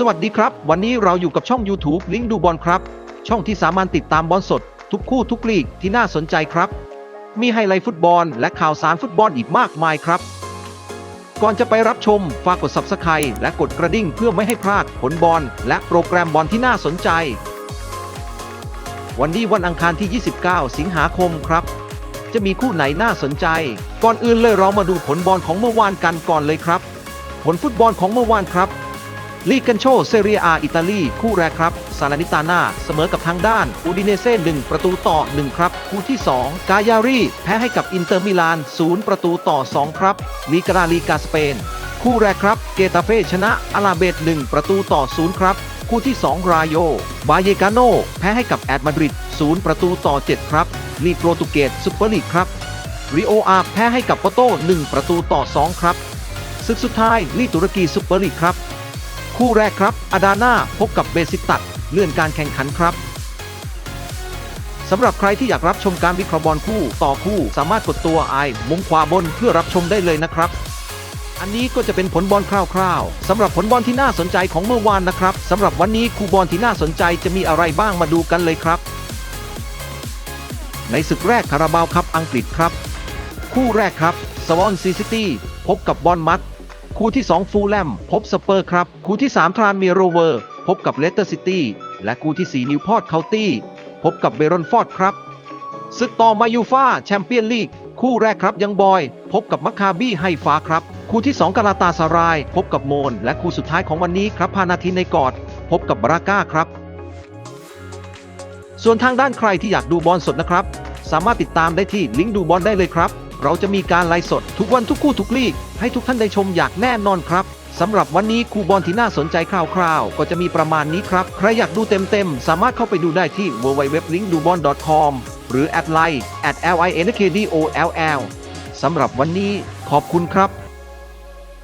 สวัสดีครับ วันนี้เราอยู่กับช่อง YouTube ลิงก์ดูบอลครับ ช่องที่สามารถติดตามบอลสด ทุกคู่ทุกลีกที่น่าสนใจครับ มีไฮไลท์ฟุตบอล และข่าวสารฟุตบอลอีกมากมายครับ ก่อนจะไปรับชมฝากกด Subscribe และกดกระดิ่งเพื่อไม่ให้พลาดผลบอลและโปรแกรมบอลที่น่าสนใจ วันนี้วันอังคารที่ 29 สิงหาคมครับ จะมีคู่ไหนน่าสนใจ ก่อนอื่นเลยเรามาดูผลบอลของเมื่อวานกันก่อนเลยครับ ผลฟุตบอลของเมื่อวานครับ ลีกันโชเซเรียอาอิตาลี คู่แรกครับ ซาลานิตาน่าเสมอกับทางด้าน อูดิเนเซ่1ประตูต่อ 1 ครับ คู่ที่ 2 กายารีแพ้ให้กับอินเตอร์มิลาน 0 ประตูต่อ 2 ครับลีกาลาลีกาสเปน คู่แรกครับ เกตาเฟ่ชนะอาราเบต1ประตูต่อ 0 ครับ คู่ที่ 2 รายโย บาเยกาโนแพ้ให้กับแอดมาดริด 0 ประตูต่อ 7 ครับลีโปรตุเกสซุปเปอร์ลีกครับริโออาแพ้ให้กับโปโต้1ประตูต่อ 2 ครับศึกสุดท้ายลีตุรกีซุปเปอร์ลีกครับ คู่แรกครับอาดาน่าพบกับเบซิตัดเลื่อนการแข่งขันครับสำหรับใครที่อยากรับชมการวิเคราะห์บอลคู่ต่อคู่สามารถกดตัวไอมุมขวาบนเพื่อรับชมได้เลยนะครับ อันนี้ก็จะเป็นผลบอลคร่าวๆสำหรับผลบอลที่น่าสนใจของเมื่อวานนะครับสำหรับวันนี้คู่บอลที่น่าสนใจจะมีอะไรบ้างมาดูกันเลยครับ ในศึกแรกคาราบาวคัพอังกฤษครับ คู่แรกครับสวอนซีซิตี้พบกับบอลมัด คู่ที่ 2 ฟูลแลมพบสเปอร์ครับ คู่ที่ 3 ทรานเมียโรเวอร์ พบกับเลสเตอร์ซิตี้ และคู่ที่ 4 นิวพอร์ตเคานตี้ พบกับเบรอนฟอร์ดครับศึกต่อมายูฟาแชมเปี้ยนลีก คู่แรกครับยังบอย พบกับมัคคาบี้ไฮฟ้าครับ คู่ที่ 2กาลาตาสาราย พบกับโมน และคู่สุดท้ายของวันนี้ครับพานาทินในกอด พบกับบราก้าครับ ส่วนทางด้านใครที่อยากดูบอลสดนะครับ สามารถติดตามได้ที่ลิงก์ดูบอลได้เลยครับ เราจะมีการไลฟ์สดทุกวันทุกคู่ทุกลีก ให้ทุกท่านได้ชมอย่างแน่นอนครับสำหรับวันนี้คู่บอลที่น่าสนใจคร่าวๆ ก็จะมีประมาณนี้ครับ ใครอยากดูเต็มๆ สามารถเข้าไปดูได้ที่ www.linkdubon.com หรือ at line at linkdoll สำหรับวันนี้ขอบคุณครับ